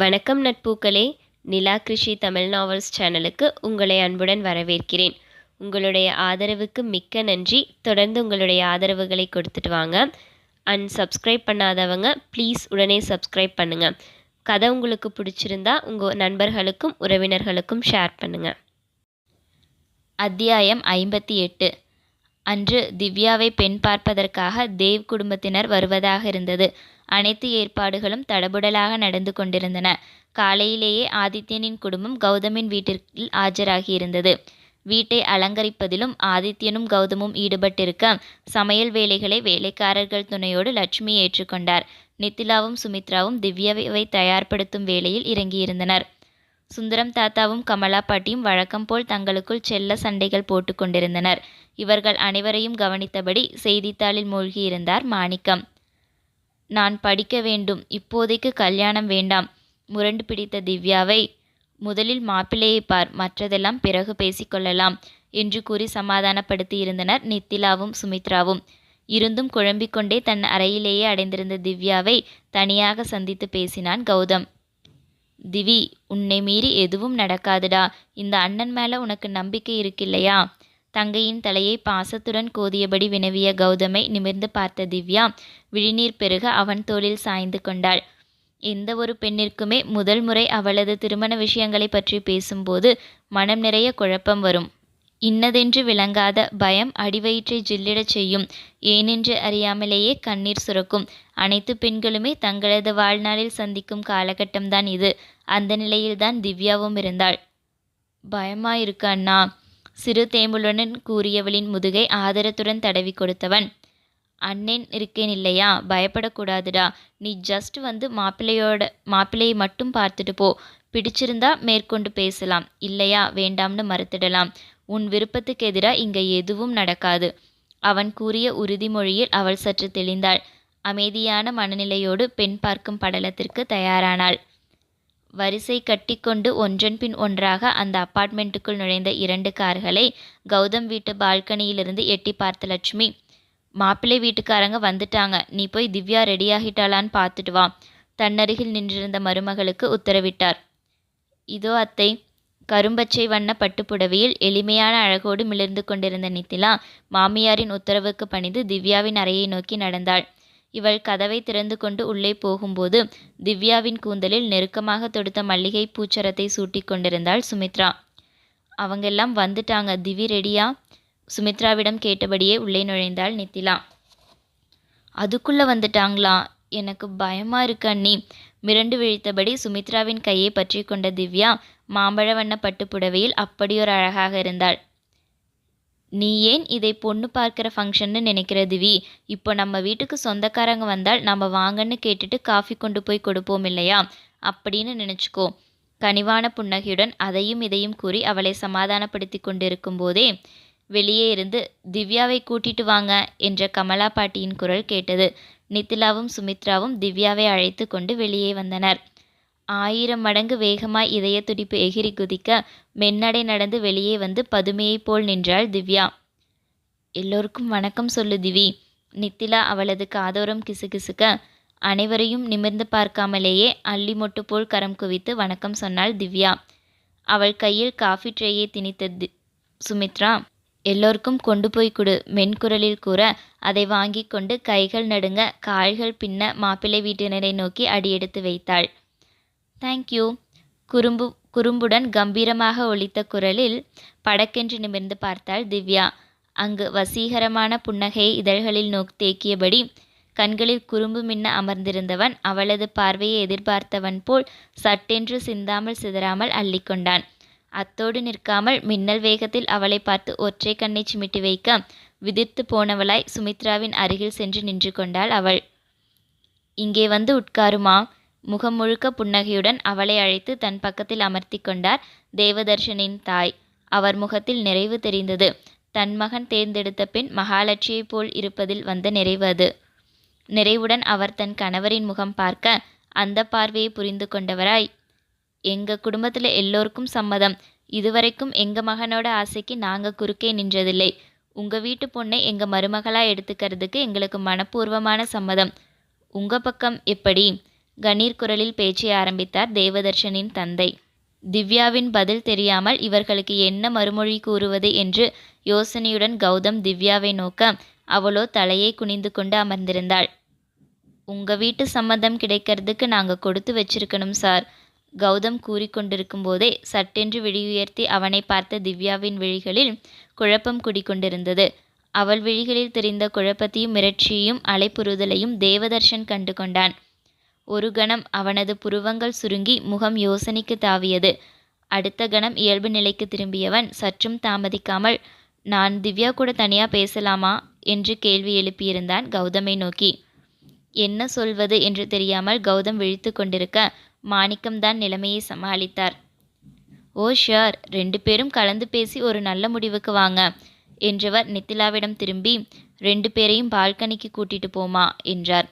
வணக்கம் நட்பூக்களே. நிலா கிருஷி தமிழ் நாவல்ஸ் சேனலுக்கு உங்களை அன்புடன் வரவேற்கிறேன். உங்களுடைய ஆதரவுக்கு மிக்க நன்றி. தொடர்ந்து உங்களுடைய ஆதரவுகளை கொடுத்துட்டு வாங்க. அண்ட் சப்ஸ்கிரைப் பண்ணாதவங்க ப்ளீஸ் உடனே சப்ஸ்கிரைப் பண்ணுங்கள் கதை உங்களுக்கு பிடிச்சிருந்தா உங்கள் நண்பர்களுக்கும் உறவினர்களுக்கும் ஷேர் பண்ணுங்கள் அத்தியாயம் ஐம்பத்தி எட்டு. அன்று திவ்யாவை பெண் பார்ப்பதற்காக தேவ் குடும்பத்தினர் வருவதாக இருந்தது. அனைத்து ஏற்பாடுகளும் தடபுடலாக நடந்து கொண்டிருந்தன. காலையிலேயே ஆதித்யனின் குடும்பம் கௌதமின் வீட்டில் ஆஜராகியிருந்தது. வீட்டை அலங்கரிப்பதிலும் ஆதித்யனும் கௌதமும் ஈடுபட்டிருக்க சமையல் வேலைகளை வேலைக்காரர்கள் துணையோடு லட்சுமி ஏற்றுக்கொண்டார். நித்திலாவும் சுமித்ராவும் திவ்யாவை தயார்படுத்தும் வேலையில் இறங்கியிருந்தனர். சுந்தரம் தாத்தாவும் கமலா பாட்டியும் வழக்கம் போல் தங்களுக்குள் செல்ல சண்டைகள் போட்டு கொண்டிருந்தனர். இவர்கள் அனைவரையும் கவனித்தபடி செய்தித்தாளில் மூழ்கியிருந்தார் மாணிக்கம். நான் படிக்க வேண்டும். இப்போதைக்கு கல்யாணம் வேண்டாம். முரண்டு பிடித்த திவ்யாவை முதலில் மாப்பிள்ளையை பார். மற்றதெல்லாம் பிறகு பேசிக்கொள்ளலாம் என்று கூறி சமாதானப்படுத்தி இருந்தனர் நித்திலாவும் சுமித்ராவும். இருந்தும் குழம்பிக்கொண்டே தன் அறையிலேயே அடைந்திருந்த திவ்யாவை தனியாக சந்தித்து பேசினான் கௌதம். திவி உன்னை மீறி எதுவும் நடக்காதுடா. இந்த அண்ணன் மேல உனக்கு நம்பிக்கை இருக்கில்லையா? தங்கையின் தலையை பாசத்துடன் கோதியபடி வினவிய கௌதமை நிமிர்ந்து பார்த்த திவ்யா விழிநீர் பெருக அவன் தோளில் சாய்ந்து கொண்டாள். எந்த ஒரு பெண்ணிற்குமே முதல் முறை அவளது திருமண விஷயங்களை பற்றி பேசும்போது மனம் நிறைய குழப்பம் வரும். இன்னதென்று விளங்காத பயம் அடிவயிற்றை ஜில்லிடச் செய்யும். ஏனென்று அறியாமலேயே கண்ணீர் சுரக்கும். அனைத்து பெண்களுமே தங்களது வாழ்நாளில் சந்திக்கும் காலகட்டம்தான் இது. அந்த நிலையில்தான் திவ்யாவும் இருந்தாள். பயமாயிருக்கு அண்ணா. சிறு தேம்புலுடன் கூறியவளின் முதுகை ஆதரத்துடன் தடவி கொடுத்தவன். அண்ணன் இருக்கேன் இல்லையா பயப்படக்கூடாதுடா. நீ ஜஸ்ட் வந்து மாப்பிள்ளையோட மாப்பிள்ளையை மட்டும் பார்த்துட்டு போ. பிடிச்சிருந்தா மேற்கொண்டு பேசலாம். இல்லையா? வேண்டாம்னு மறுத்திடலாம். உன் விருப்பத்துக்கு எதிராக இங்கே எதுவும் நடக்காது. அவன் கூறிய உறுதிமொழியில் அவள் சற்று தெளிந்தாள். அமைதியான மனநிலையோடு பெண் பார்க்கும் படலத்திற்கு தயாரானாள். வரிசை கட்டிக்கொண்டு ஒன்றன் பின் ஒன்றாக அந்த அப்பார்ட்மெண்ட்டுக்குள் நுழைந்த இரண்டு கார்களை கௌதம் வீட்டு பால்கனியிலிருந்து எட்டி பார்த்த லட்சுமி மாப்பிள்ளை வீட்டுக்காரங்க வந்துட்டாங்க. நீ போய் திவ்யா ரெடியாகிட்டாளான்னு பார்த்துட்டு வா. தன்னருகில் நின்றிருந்த மருமகளுக்கு உத்தரவிட்டார். இதோ அத்தை கரும்பச்சை வண்ண பட்டுப்புடவையில் எளிமையான அழகோடு மிளிர்ந்து கொண்டிருந்த நித்திலா மாமியாரின் உத்தரவுக்கு பணிந்து திவ்யாவின் அறையை நோக்கி நடந்தாள். இவள் கதவை திறந்து கொண்டு உள்ளே போகும்போது திவ்யாவின் கூந்தலில் நெருக்கமாக தொடுத்த மல்லிகை பூச்சரத்தை சூட்டி கொண்டிருந்தாள் சுமித்ரா. அவங்கெல்லாம் வந்துட்டாங்க. திவி ரெடியா? சுமித்ராவிடம் கேட்டபடியே உள்ளே நுழைந்தாள் நித்திலா. அதுக்குள்ள வந்துட்டாங்களா? எனக்கு பயமா இருக்கு அண்ணி. மிரண்டு விழித்தபடி சுமித்ராவின் கையை பற்றி கொண்ட திவ்யா மாம்பழ வண்ண பட்டு புடவையில் அப்படியொரு அழகாக இருந்தாள். நீ ஏன் இதை பொண்ணு பார்க்குற ஃபங்க்ஷன்னு நினைக்கிற திவி? இப்போ நம்ம வீட்டுக்கு சொந்தக்காரங்க வந்தால் நம்ம வாங்கன்னு கேட்டுட்டு காஃபி கொண்டு போய் கொடுப்போம் இல்லையா அப்படின்னு நினச்சிக்கோ. கனிவான புன்னகையுடன் அதையும் இதையும் கூறி அவளை சமாதானப்படுத்தி கொண்டிருக்கும் போதே வெளியே இருந்து திவ்யாவை கூட்டிட்டு வாங்க என்ற கமலா பாட்டியின் குரல் கேட்டது. நித்திலாவும் சுமித்ராவும் திவ்யாவை அழைத்து கொண்டு வெளியே வந்தனர். ஆயிரம் மடங்கு வேகமாய் இதய துடிப்பு எகிரி குதிக்க மென்னடை நடந்து வெளியே வந்து பதுமையைப் போல் நின்றாள் திவ்யா. எல்லோருக்கும் வணக்கம் சொல்லு திவி. நித்திலா அவளது காதோரம் கிசுகிசுக்க அனைவரையும் நிமிர்ந்து பார்க்காமலேயே அள்ளி மொட்டு போல் கரம் குவித்து வணக்கம் சொன்னாள் திவ்யா. அவள் கையில் காஃபி ட்ரேயை திணித்த சுமித்ரா எல்லோருக்கும் கொண்டு போய் கொடு மென்குரலில் கூற அதை வாங்கி கொண்டு கைகள் நடுங்க கால்கள் பின்ன மாப்பிள்ளை வீட்டினரை நோக்கி அடியெடுத்து வைத்தாள். தேங்க்யூ குறும்பு குறும்புடன் கம்பீரமாக ஒலித்த குரலில் படக்கென்று நிமிர்ந்து பார்த்தாள் திவ்யா. அங்கு வசீகரமான புன்னகையை இதழ்களில் நோக் தேக்கியபடி கண்களில் குறும்பு மின்ன அமர்ந்திருந்தவன் அவளது பார்வையை எதிர்பார்த்தவன் போல் சட்டென்று சிந்தாமல் சிதறாமல் அள்ளிக்கொண்டான் அத்தோடு நிற்காமல் மின்னல் வேகத்தில் அவளை பார்த்து ஒற்றை கண்ணை சிமிட்டி வைக்க விதிர்த்து போனவளாய் சுமித்ராவின் அருகில் சென்று நின்று கொண்டாள் அவள். இங்கே வந்து உட்காருமா? முகம் முழுக்க புன்னகையுடன் அவளை அழைத்து தன் பக்கத்தில் அமர்த்தி கொண்டார் தேவதர்ஷனின் தாய். அவர் முகத்தில் நிறைவு தெரிந்தது. தன் மகன் தேர்ந்தெடுத்த பின் மகாலட்சியைப் போல் இருப்பதில் வந்த நிறைவு அது. நிறைவுடன் அவர் தன் கணவரின் முகம் பார்க்க அந்த பார்வையை புரிந்து கொண்டவராய். எங்க குடும்பத்தில் எல்லோருக்கும் சம்மதம். இதுவரைக்கும் எங்க மகனோட ஆசைக்கு நாங்க குறுக்கே நின்றதில்லை. உங்க வீட்டு பொண்ணை எங்க மருமகளா எடுத்துக்கிறதுக்கு எங்களுக்கு மனப்பூர்வமான சம்மதம். உங்க பக்கம் எப்படி? கணீர் குரலில் பேச்சை ஆரம்பித்தார் தேவதர்ஷனின் தந்தை. திவ்யாவின் பதில் தெரியாமல் இவர்களுக்கு என்ன மறுமொழி கூறுவது என்று யோசனையுடன் கௌதம் திவ்யாவை நோக்க அவளோ தலையை குனிந்து கொண்டு அமர்ந்திருந்தாள். உங்க வீட்டு சம்மதம் கிடைக்கிறதுக்கு நாங்க கொடுத்து வச்சிருக்கணும் சார் கௌதம் கூறிக்கொண்டிருக்கும் போதே சட்டென்று விழியுயர்த்தி அவனை பார்த்த திவ்யாவின் விழிகளில் குழப்பம் குடிக்கொண்டிருந்தது அவள் விழிகளில் தெரிந்த குழப்பத்தையும் மிரட்சியையும் அலைப்புறுதலையும் தேவதர்ஷன் கண்டு கொண்டான். ஒரு கணம் அவனது புருவங்கள் சுருங்கி முகம் யோசனைக்கு தாவியது. அடுத்த கணம் இயல்பு நிலைக்கு திரும்பியவன் சற்றும் தாமதிக்காமல் நான் திவ்யா கூட தனியா பேசலாமா? என்று கேள்வி எழுப்பியிருந்தான் கௌதமை நோக்கி. என்ன சொல்வது? என்று தெரியாமல் கௌதம் விழித்து கொண்டிருக்க மாணிக்கம்தான் நிலைமையை சமாளித்தார். ஓ ஷியர் ரெண்டு பேரும் கலந்து பேசி ஒரு நல்ல முடிவுக்கு வாங்க என்றவர் நித்திலாவிடம் திரும்பி ரெண்டு பேரையும் பால்கனிக்கு கூட்டிட்டு போமா? என்றார்.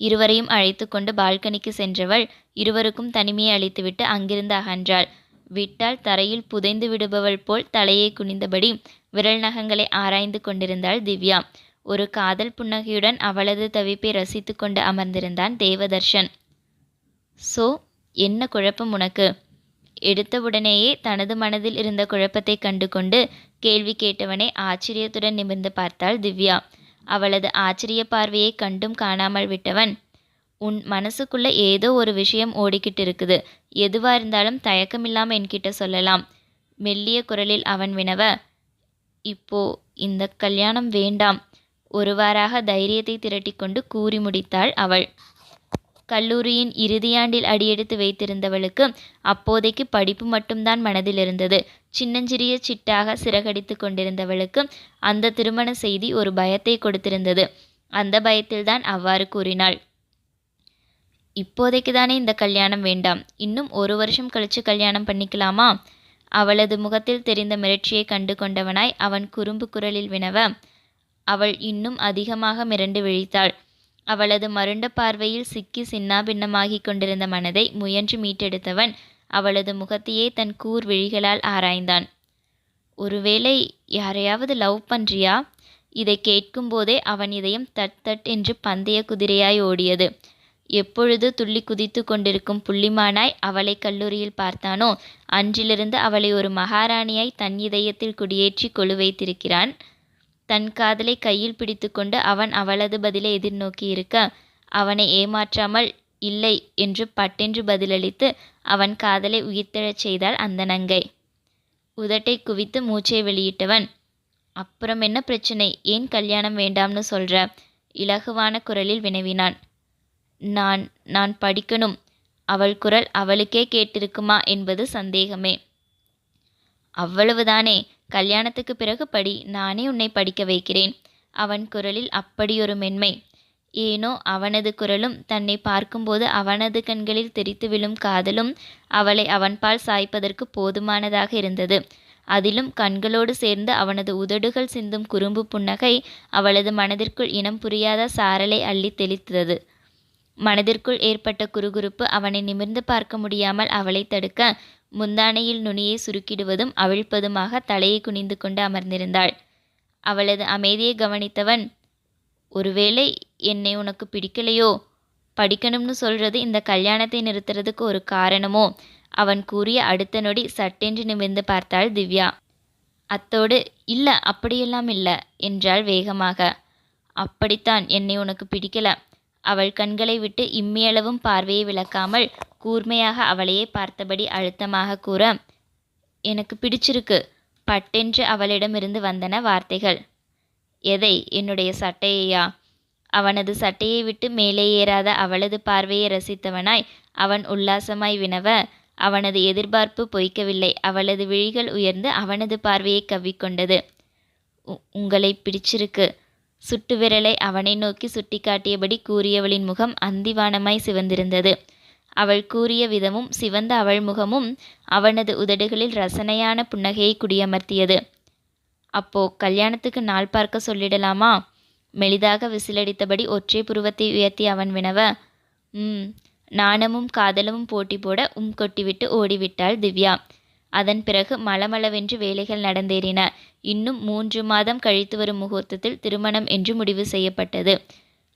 இருவரையும் அழைத்து கொண்டு பால்கனிக்கு சென்றவள் இருவருக்கும் தனிமையை அளித்துவிட்டு அங்கிருந்து அகன்றாள். விட்டால் தரையில் புதைந்து விடுபவள் போல் தலையை குனிந்தபடி விரல் நகங்களை ஆராய்ந்து கொண்டிருந்தாள் திவ்யா. ஒரு காதல் புன்னகையுடன் அவளது தவிப்பை ரசித்து கொண்டு அமர்ந்திருந்தான் தேவதர்ஷன். சோ என்ன குழப்பம் உனக்கு எடுத்தவுடனேயே தனது மனதில் இருந்த குழப்பத்தை கண்டு கொண்டு கேள்வி கேட்டவனை ஆச்சரியத்துடன் நிமிர்ந்து பார்த்தாள் திவ்யா. அவளது ஆச்சரிய பார்வையை கண்டும் காணாமல் விட்டவன். உன் மனசுக்குள்ள ஏதோ ஒரு விஷயம் ஓடிக்கிட்டு இருக்குது எதுவா இருந்தாலும் தயக்கமில்லாம என்கிட்ட சொல்லலாம். மெல்லிய குரலில் அவன் வினவ இப்போ இந்த கல்யாணம் வேண்டாம். ஒருவாறாக தைரியத்தை திரட்டிக்கொண்டு கூறி முடித்தாள் அவள். கல்லூரியின் இறுதியாண்டில் அடியெடுத்து வைத்திருந்தவளுக்கு அப்போதைக்கு படிப்பு மட்டும்தான் மனதில் இருந்தது. சின்னஞ்சிறிய சிட்டாக சிறகடித்து கொண்டிருந்தவளுக்கு அந்த திருமண செய்தி ஒரு பயத்தை கொடுத்திருந்தது. அந்த பயத்தில்தான் அவ்வாறு கூறினாள். இப்போதைக்கு தானே இந்த கல்யாணம் வேண்டாம். இன்னும் ஒரு வருஷம் கழிச்சு கல்யாணம் பண்ணிக்கலாமா? அவளது முகத்தில் தெரிந்த மிரட்சியை கண்டு கொண்டவனாய் அவன் குறும்பு குரலில் வினவ அவள் இன்னும் அதிகமாக மிரண்டு விழித்தாள். அவளது மருண்ட பார்வையில் சிக்கி சின்னாபின்னமாகிக் கொண்டிருந்த மனதை முயன்று மீட்டெடுத்தவன் அவளது முகத்தையே தன் கூர் விழிகளால் ஆராய்ந்தான். ஒருவேளை யாரையாவது லவ் பண்றியா இதை கேட்கும்போதே அவன் இதயம் தட் தட் என்று பந்தய குதிரையாய் ஓடியது. எப்பொழுது துள்ளி குதித்து கொண்டிருக்கும் புள்ளிமானாய் அவளை கல்லூரியில் பார்த்தானோ? அன்றிலிருந்து அவளை ஒரு மகாராணியாய் தன் இதயத்தில் குடியேற்றி கொழு வைத்திருக்கிறான். தன் காதலை கையில் பிடித்துக்கொண்டு அவன் அவளது பதிலை எதிர்நோக்கி இருக்க அவனை ஏமாற்றாமல் இல்லை என்று பட்டென்று பதிலளித்து அவன் காதலை உயிர்த்தெழச் செய்தாள் அந்த நங்கை. உதட்டை குவித்து மூச்சை வெளியிட்டவன் அப்புறம் என்ன பிரச்சனை? ஏன் கல்யாணம் வேண்டாம்னு சொல்ற? இலகுவான குரலில் வினவினான். நான் நான் படிக்கணும். அவள் குரல் அவளுக்கே கேட்டிருக்குமா? என்பது சந்தேகமே. அவ்வளவுதானே. கல்யாணத்துக்கு பிறகு படி நானே உன்னை படிக்க வைக்கிறேன். அவன் குரலில் அப்படியொரு மென்மை. ஏனோ அவனது குரலும் தன்னை பார்க்கும்போது அவனது கண்களில் தெரித்து விழும் காதலும் அவளை அவன்பால் சாய்ப்பதற்கு போதுமானதாக இருந்தது. அதிலும் கண்களோடு சேர்ந்து அவனது உதடுகள் சிந்தும் குறும்பு புன்னகை அவளது மனதிற்குள் இனம் புரியாத சாரலை அள்ளி தெளித்தது. மனதிற்குள் ஏற்பட்ட குறுகுறுப்பு அவனை நிமிர்ந்து பார்க்க முடியாமல் அவளை தடுக்க முந்தானையில் நுனியை சுருக்கிடுவதும் அவிழ்ப்பதுமாக தலையை குனிந்து கொண்டு அமர்ந்திருந்தாள். அவளது அமைதியை கவனித்தவன் ஒருவேளை என்னை உனக்கு பிடிக்கலையோ? படிக்கணும்னு சொல்றது இந்த கல்யாணத்தை நிறுத்துறதுக்கு ஒரு காரணமோ அவன் கூறிய அடுத்த நொடி சட்டென்று நிமிர்ந்து பார்த்தாள் திவ்யா. அத்தோடு இல்லை அப்படியெல்லாம் இல்லை என்றாள் வேகமாக. அப்படித்தான் என்னை உனக்கு பிடிக்கல. அவள் கண்களை விட்டு இம்மியளவும் பார்வையை விளக்காமல் கூர்மையாக அவளையே பார்த்தபடி அழுத்தமாக கூற எனக்கு பிடிச்சிருக்கு. பட்டென்று அவளிடமிருந்து வந்தன வார்த்தைகள். எதை? என்னுடைய சட்டையையா? அவனது சட்டையை விட்டு மேலே ஏறாத அவளது பார்வையை ரசித்தவனாய் அவன் உல்லாசமாய் வினவ அவனது எதிர்பார்ப்பு பொய்க்கவில்லை. அவளது விழிகள் உயர்ந்து அவனது பார்வையை கவ்விக்கொண்டது. உங்களை பிடிச்சிருக்கு. சுட்டு விரலை அவனை நோக்கி சுட்டிக்காட்டியபடி கூறியவளின் முகம் அந்திவானமாய் சிவந்திருந்தது. அவள் கூறிய விதமும் சிவந்த அவள் முகமும் அவனது உதடுகளில் ரசனையான புன்னகையை குடியமர்த்தியது. அப்போ கல்யாணத்துக்கு நாள் பார்க்க சொல்லிடலாமா மெலிதாக விசிலடித்தபடி ஒற்றை புருவத்தை உயர்த்தி அவன் வினவ ம் நாணமும் காதலமும் போட்டி போட உம் கொட்டிவிட்டு ஓடிவிட்டாள் திவ்யா. அதன் பிறகு மளமளவென்று வேலைகள் நடந்தேறின. இன்னும் மூன்று மாதம் கழித்து வரும் முகூர்த்தத்தில் திருமணம் என்று முடிவு செய்யப்பட்டது.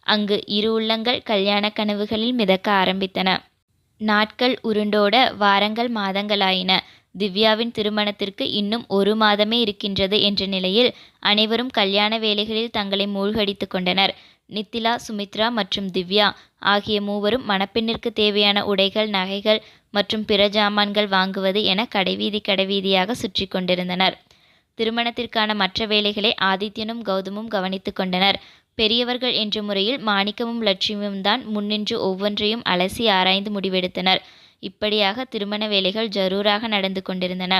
அங்கு இரு உள்ளங்கள் கல்யாண கனவுகளில் மிதக்க ஆரம்பித்தன. நாட்கள் உருண்டோட வாரங்கள் மாதங்களாயின. திவ்யாவின் திருமணத்திற்கு இன்னும் ஒரு மாதமே இருக்கின்றது என்ற நிலையில் அனைவரும் கல்யாண வேலைகளில் தங்களை மூழ்கடித்து கொண்டனர். நித்திலா சுமித்ரா மற்றும் திவ்யா ஆகிய மூவரும் மணப்பெண்ணிற்கு தேவையான உடைகள் நகைகள் மற்றும் பிற ஜாமான்கள் வாங்குவது என கடைவீதி கடைவீதியாக சுற்றி கொண்டிருந்தனர். திருமணத்திற்கான மற்ற வேலைகளை ஆதித்யனும் கௌதமும் கவனித்து கொண்டனர். பெரியவர்கள் என்ற முறையில் மாணிக்கமும் லட்சுமியும் தான் முன்னின்று ஒவ்வொன்றையும் அலசி ஆராய்ந்து முடிவெடுத்தனர். இப்படியாக திருமண வேலைகள் ஜரூராக நடந்து கொண்டிருந்தன.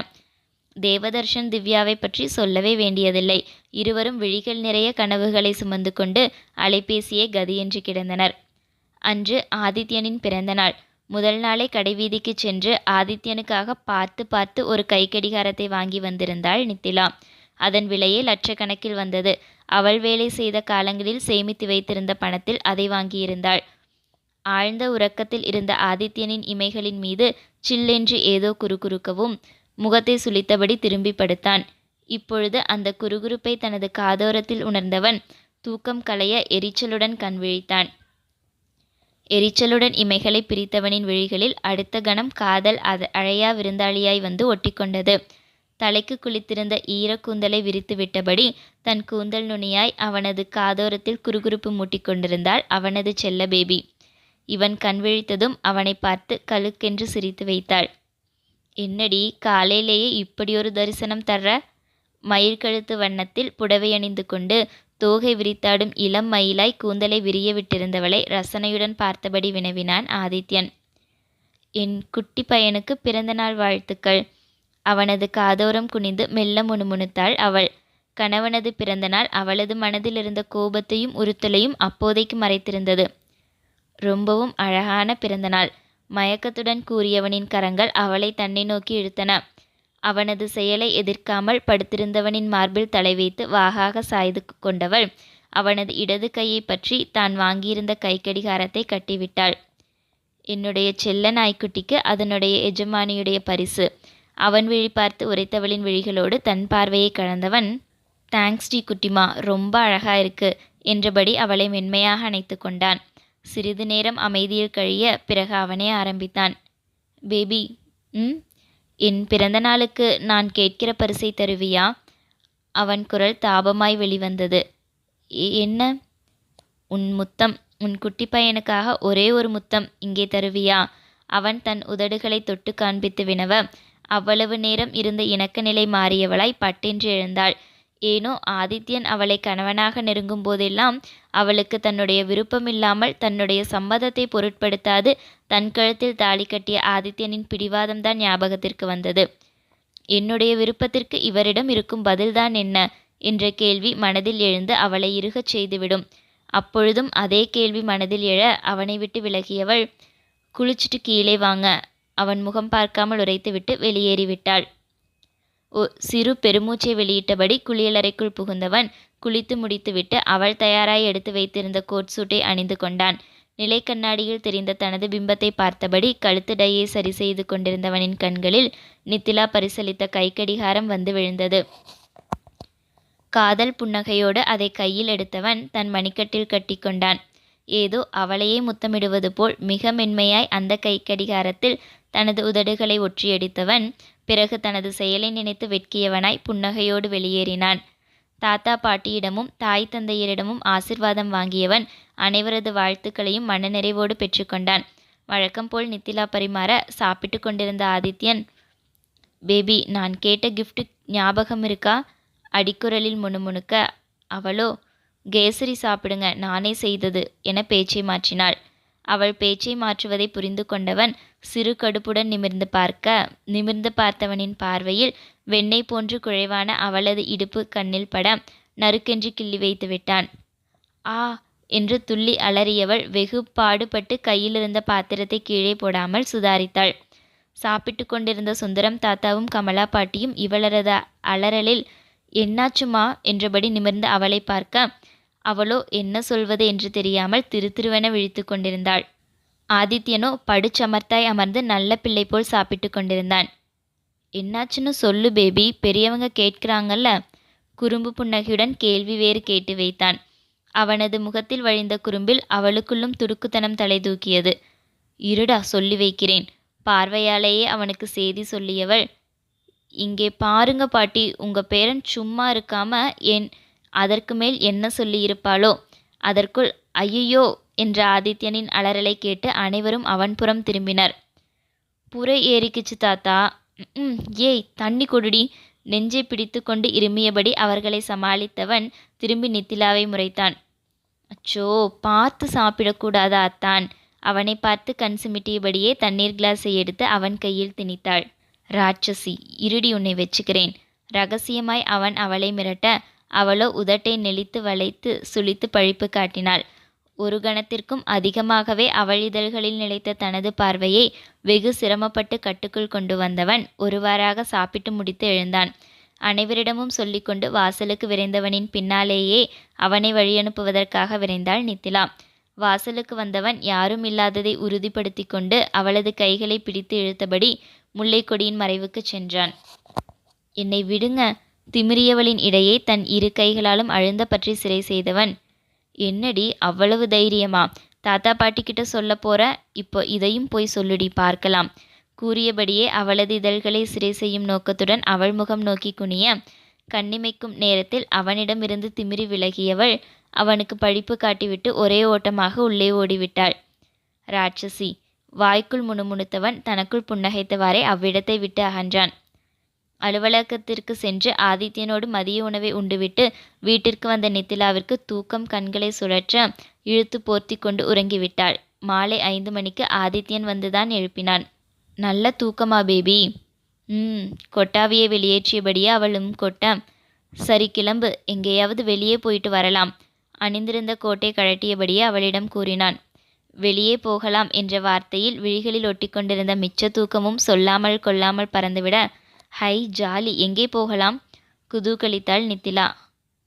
தேவதர்ஷன் திவ்யாவை பற்றி சொல்லவே வேண்டியதில்லை. இருவரும் விழிகள் நிறைய கனவுகளை சுமந்து கொண்டு அலைபேசியே கதியென்று கிடந்தனர். அன்று ஆதித்யனின் பிறந்த நாள். முதல் நாளே கடைவீதிக்கு சென்று ஆதித்யனுக்காக பார்த்து பார்த்து ஒரு கைக்கடிகாரத்தை வாங்கி வந்திருந்தாள் நித்திலா. அதன் விலையே லட்சக்கணக்கில் வந்தது. அவள் வேலை செய்த காலங்களில் சேமித்து வைத்திருந்த பணத்தில் அதை வாங்கியிருந்தாள். ஆழ்ந்த உறக்கத்தில் இருந்த ஆதித்யனின் இமைகளின் மீது சில்லென்று ஏதோ குறுகுறுக்கவும் முகத்தை சுளித்தபடி திரும்பி படுத்தான். இப்பொழுது அந்த குறுகுறுப்பை தனது காதோரத்தில் உணர்ந்தவன் தூக்கம் களைய எரிச்சலுடன் கண் விழித்தான். எரிச்சலுடன் இமைகளை பிரித்தவனின் விழிகளில் அடுத்த கணம் காதல் அது அழையா விருந்தாளியாய் வந்து ஒட்டிக்கொண்டது. தலைக்கு குளித்திருந்த ஈரக்கூந்தலை கூந்தலை விரித்து விட்டபடி தன் கூந்தல் நுனியாய் அவனது காதோரத்தில் குறுகுறுப்பு மூட்டிக்கொண்டிருந்தாள் அவனது செல்ல பேபி. இவன் கண் விழித்ததும் அவனை பார்த்து கழுக்கென்று சிரித்து வைத்தாள். என்னடி காலையிலேயே இப்படியொரு தரிசனம் தர்ற? மயிர்கழுத்து வண்ணத்தில் புடவை அணிந்து கொண்டு தோகை விரித்தாடும் இளம் மயிலாய் கூந்தலை விரிய விட்டிருந்தவளை ரசனையுடன் பார்த்தபடி வினவினான் ஆதித்யன். என் குட்டி பையனுக்கு பிறந்தநாள் வாழ்த்துக்கள். அவனது காதோரம் குனிந்து மெல்ல முணுமுணுத்தாள் அவள். கணவனது பிறந்தநாள் அவளது மனதில் இருந்த கோபத்தையும் உறுத்தலையும் அப்போதைக்கு மறைத்திருந்தது. ரொம்பவும் அழகான பிறந்தநாள் மயக்கத்துடன் கூறியவனின் கரங்கள் அவளை தன்னை நோக்கி இழுத்தன. அவனது செயலை எதிர்க்காமல் படுத்திருந்தவனின் மார்பில் தலை வைத்து வாகாக சாய்து கொண்டவள். அவனது இடது கையை பற்றி தான் வாங்கியிருந்த கைக்கடிகாரத்தை கட்டிவிட்டாள். என்னுடைய செல்ல நாய்க்குட்டிக்கு அதனுடைய எஜமானியுடைய பரிசு. அவன் விழி பார்த்து உரைத்தவளின் விழிகளோடு தன் பார்வையை கலந்தவன் தேங்க்ஸ் டி குட்டிமா ரொம்ப அழகா இருக்கு என்றபடி அவளை மென்மையாக அணைத்து கொண்டான். சிறிது நேரம் அமைதியில் கழிய பிறகு அவனே ஆரம்பித்தான். பேபி ம்? என் பிறந்த நாளுக்கு நான் கேட்கிற பரிசை தருவியா? அவன் குரல் தாபமாய் வெளிவந்தது. என்ன? உன் முத்தம் உன் குட்டி பையனுக்காக ஒரே ஒரு முத்தம் இங்கே தருவியா? அவன் தன் உதடுகளை தொட்டு காண்பித்து வினவ அவ்வளவு நேரம் இருந்த இணக்க நிலை மாறியவளாய் பட்டென்று எழுந்தாள். ஏனோ ஆதித்யன் அவளை கணவனாக நெருங்கும் போதெல்லாம் அவளுக்கு தன்னுடைய விருப்பமில்லாமல் தன்னுடைய சம்மதத்தை பொருட்படுத்தாது தன் கழுத்தில் தாலி கட்டிய ஆதித்யனின் பிடிவாதம்தான் ஞாபகத்திற்கு வந்தது. என்னுடைய விருப்பத்திற்கு இவரிடம் இருக்கும் பதில்தான் என்ன? என்ற கேள்வி மனதில் எழுந்து அவளை இருகச் செய்துவிடும். அப்பொழுதும் அதே கேள்வி மனதில் எழ அவனை விட்டு விலகியவள் குளிச்சுட்டு கீழே வாங்க. அவன் முகம் பார்க்காமல் உரைத்துவிட்டு வெளியேறிவிட்டாள். ஓ சிறு பெருமூச்சை வெளியிட்டபடி குளியலறைக்குள் புகுந்தவன் குளித்து முடித்துவிட்டு அவள் தயாராய் எடுத்து வைத்திருந்த கோட் சூட்டை அணிந்து கொண்டான். நிலை கண்ணாடியில் தெரிந்த தனது பிம்பத்தை பார்த்தபடி கழுத்து டையை சரி செய்து கொண்டிருந்தவனின் கண்களில் நித்திலா பரிசளித்த கைக்கடிகாரம் வந்து விழுந்தது. காதல் புன்னகையோடு அதை கையில் எடுத்தவன் தன் மணிக்கட்டில் கட்டிக்கொண்டான் ஏதோ அவளையே முத்தமிடுவது போல் மிக மென்மையாய் அந்த கைக்கடிகாரத்தில் தனது உதடுகளை ஒற்றியடித்தவன் பிறகு தனது செயலை நினைத்து வெட்கியவனாய் புன்னகையோடு வெளியேறினான். தாத்தா பாட்டியிடமும் தாய் தந்தையரிடமும் ஆசிர்வாதம் வாங்கியவன் அனைவரது வாழ்த்துக்களையும் மனநிறைவோடு பெற்றுக்கொண்டான். வழக்கம் போல் நித்திலா பரிமாற சாப்பிட்டு கொண்டிருந்த ஆதித்யன் பேபி நான் கேட்ட கிஃப்ட் ஞாபகம் இருக்கா அடிக்குரலில் முணுமுணுக்க அவளோ கேசரி சாப்பிடுங்க நானே செய்தது என பேச்சை மாற்றினாள். அவள் பேச்சை மாற்றுவதை புரிந்து கொண்டவன் சிறு கடுப்புடன் நிமிர்ந்து பார்க்க. நிமிர்ந்து பார்த்தவனின் பார்வையில் வெண்ணெய் போன்று குழைவான அவளது இடுப்பு கண்ணில் பட நறுக்கென்று கிள்ளி வைத்து விட்டான். ஆ என்று துள்ளி அலறியவள் வெகு பாடுபட்டு கையிலிருந்த பாத்திரத்தை கீழே போடாமல் சுதாரித்தாள். சாப்பிட்டு கொண்டிருந்த சுந்தரம் தாத்தாவும் கமலா பாட்டியும் இவளரது அலறலில் என்னாச்சுமா? என்றபடி நிமிர்ந்து அவளை பார்க்க. அவளோ என்ன சொல்வது? என்று தெரியாமல் திரு திருவென விழித்து கொண்டிருந்தாள். ஆதித்யனோ படுச்சமர்த்தாய் அமர்ந்து நல்ல பிள்ளை போல் சாப்பிட்டு கொண்டிருந்தான். என்னாச்சுன்னு சொல்லு பேபி பெரியவங்க கேட்கிறாங்கல்ல? குறும்பு புன்னகையுடன் கேள்வி வேறு கேட்டு வைத்தான். அவனது முகத்தில் வழிந்த குறும்பில் அவளுக்குள்ளும் துடுக்குத்தனம் தலை தூக்கியது. இருடா சொல்லி வைக்கிறேன். பார்வையாலேயே அவனுக்கு செய்தி சொல்லியவள் இங்கே பாருங்க பாட்டி உங்க பேரன் சும்மா இருக்காம என் அதற்கு மேல் என்ன சொல்லியிருப்பாளோ அதற்குள் ஐயையோ என்ற ஆதித்யனின் அலறலை கேட்டு அனைவரும் அவன் புறம் திரும்பினர். புறை ஏறிக்குச்சு தாத்தா. ம் ஏய் தண்ணி கொடுடி. நெஞ்சை பிடித்து கொண்டு இருமியபடி அவர்களை சமாளித்தவன் திரும்பி நித்திலாவை முறைத்தான். அச்சோ பார்த்து சாப்பிடக்கூடாதா அத்தான். அவனை பார்த்து கண் சிமிட்டியபடியே தண்ணீர் கிளாஸை எடுத்து அவன் கையில் திணித்தாள். ராட்சசி இருடி உன்னை வச்சுக்கிறேன். ரகசியமாய் அவன் அவளை மிரட்ட அவளோ உதட்டை நெளித்து வளைத்து சுளித்து பழிப்பு காட்டினாள். ஒரு கணத்திற்கும் அதிகமாகவே அவள் இதழ்களில் நிலைத்த தனது பார்வையை வெகு சிரமப்பட்டு கட்டுக்குள் கொண்டு வந்தவன் ஒருவாறாக சாப்பிட்டு முடித்து எழுந்தான். அனைவரிடமும் சொல்லிக்கொண்டு வாசலுக்கு விரைந்தவனின் பின்னாலேயே அவனை வழியனுப்புவதற்காக விரைந்தாள் நித்திலா. வாசலுக்கு வந்தவன் யாரும் இல்லாததை உறுதிப்படுத்தி கொண்டு அவளது கைகளை பிடித்து இழுத்தபடி முல்லைக்கொடியின் மறைவுக்குச் சென்றான். என்னை விடுங்க. திமிரியவளின் இடையே தன் இரு கைகளாலும் அழுந்த பற்றி சிறை செய்தவன் என்னடி அவ்வளவு தைரியமா? தாத்தா பாட்டிக்கிட்ட சொல்ல போற? இப்போ இதையும் போய் சொல்லுடி பார்க்கலாம். கூறியபடியே அவளது இதழ்களை சிறை செய்யும் நோக்கத்துடன் அவள் முகம் நோக்கி குனிய கண்ணிமைக்கும் நேரத்தில் அவனிடமிருந்து திமிரி விலகியவள் அவனுக்கு பழிப்பு காட்டிவிட்டு ஒரே ஓட்டமாக உள்ளே ஓடிவிட்டாள். ராட்சசி வாய்க்குள் முணுமுணுத்தவன் தனக்குள் புன்னகைத்தவாறே அவ்விடத்தை விட்டு அகன்றான். அலுவலகத்திற்கு சென்று ஆதித்யனோடு மதிய உணவை உண்டுவிட்டு வீட்டிற்கு வந்த நித்திலாவிற்கு தூக்கம் கண்களை சுழற்ற இழுத்து போர்த்தி கொண்டு உறங்கிவிட்டாள். மாலை ஐந்து மணிக்கு ஆதித்யன் வந்துதான் எழுப்பினான். நல்ல தூக்கமா பேபி? ம் கொட்டாவியை வெளியேற்றியபடியே அவளும் கொட்ட. சரி கிளம்பு. எங்கேயாவது வெளியே போயிட்டு வரலாம். அணிந்திருந்த கோட்டை கழட்டியபடியே அவளிடம் கூறினான். வெளியே போகலாம் என்ற வார்த்தையில் விழிகளில் ஒட்டிக்கொண்டிருந்த மிச்ச தூக்கமும் சொல்லாமல் கொள்ளாமல் பறந்துவிட ஹை ஜாலி எங்கே போகலாம்? குதூகலித்தாள் நித்திலா.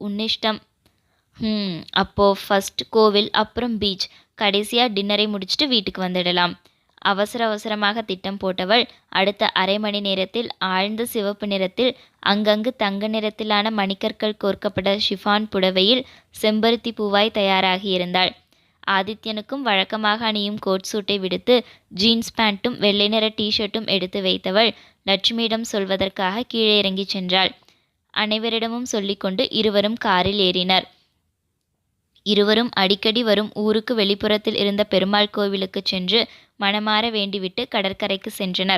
உன்னிஷ்டம். ம் அப்போ ஃபர்ஸ்ட் கோவில் அப்புறம் பீச் கடைசியாக டின்னரை முடிச்சுட்டு வீட்டுக்கு வந்துடலாம். அவசர அவசரமாக திட்டம் போட்டவள் அடுத்த அரை மணி நேரத்தில் ஆழ்ந்த சிவப்பு நிறத்தில் அங்கங்கு தங்க நிறத்திலான மணிக்கற்கள் கோர்க்கப்பட்ட ஷிஃபான் புடவையில் செம்பருத்தி பூவாய் தயாராகியிருந்தாள் ஆதித்யனுக்கும் வழக்கமாக அணியும் கோட் சூட்டை விடுத்து ஜீன்ஸ் பேண்ட்டும் வெள்ளை நிற டிஷர்ட்டும் எடுத்து வைத்தவள் லட்சுமியிடம் சொல்வதற்காக கீழே இறங்கிச் சென்றாள். அனைவரிடமும் சொல்லிக்கொண்டு இருவரும் காரில் ஏறினர். இருவரும் அடிக்கடி வரும் ஊருக்கு வெளிப்புறத்தில் இருந்த பெருமாள் கோவிலுக்கு சென்று மனமாற வேண்டிவிட்டு கடற்கரைக்கு சென்றனர்.